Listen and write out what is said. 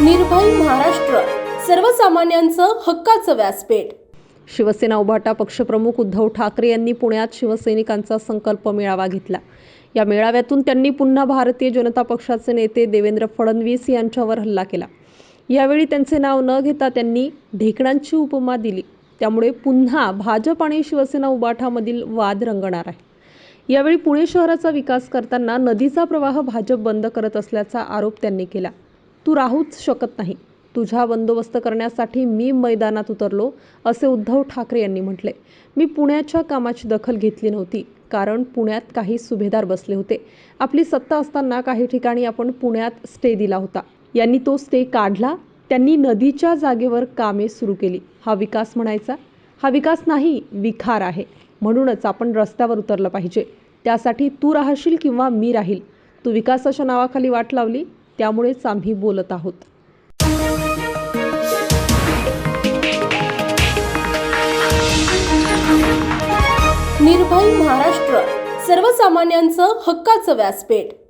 निर्भय महाराष्ट्र. सर्वसामान्यांचं हक्काचं व्यासपीठ. शिवसेना उभाटा पक्षप्रमुख उद्धव ठाकरे यांनी पुण्यात शिवसैनिकांचा संकल्प मेळावा घेतला. या मेळाव्यातून त्यांनी पुन्हा भारतीय जनता पक्षाचे नेते देवेंद्र फडणवीस यांच्यावर हल्ला केला. यावेळी त्यांचे नाव न घेता त्यांनी ढेकणांची उपमा दिली. त्यामुळे पुन्हा भाजप आणि शिवसेना उबाठामधील वाद रंगणार आहे. यावेळी पुणे शहराचा विकास करताना नदीचा प्रवाह भाजप बंद करत असल्याचा आरोप त्यांनी केला. तू राहूच शकत नाही. तुझा बंदोबस्त करण्यासाठी मी मैदानात उतरलो असे उद्धव ठाकरे यांनी म्हटले. मी पुण्याच्या कामाची दखल घेतली नव्हती कारण पुण्यात काही सुभेदार बसले होते. आपली सत्ता असताना काही ठिकाणी आपण पुण्यात स्टे दिला होता. यांनी तो स्टे काढला त्यांनी नदीच्या जागेवर कामे सुरू केली. हा विकास म्हणायचा? हा विकास नाही विखार आहे. म्हणूनच आपण रस्त्यावर उतरलं पाहिजे. त्यासाठी तू राहशील किंवा मी राहील. तू विकासाच्या नावाखाली वाट लावली? त्यामुळेच आम्ही बोलत आहोत. निर्भय महाराष्ट्र सर्वसामान्यांचं हक्काचं व्यासपीठ.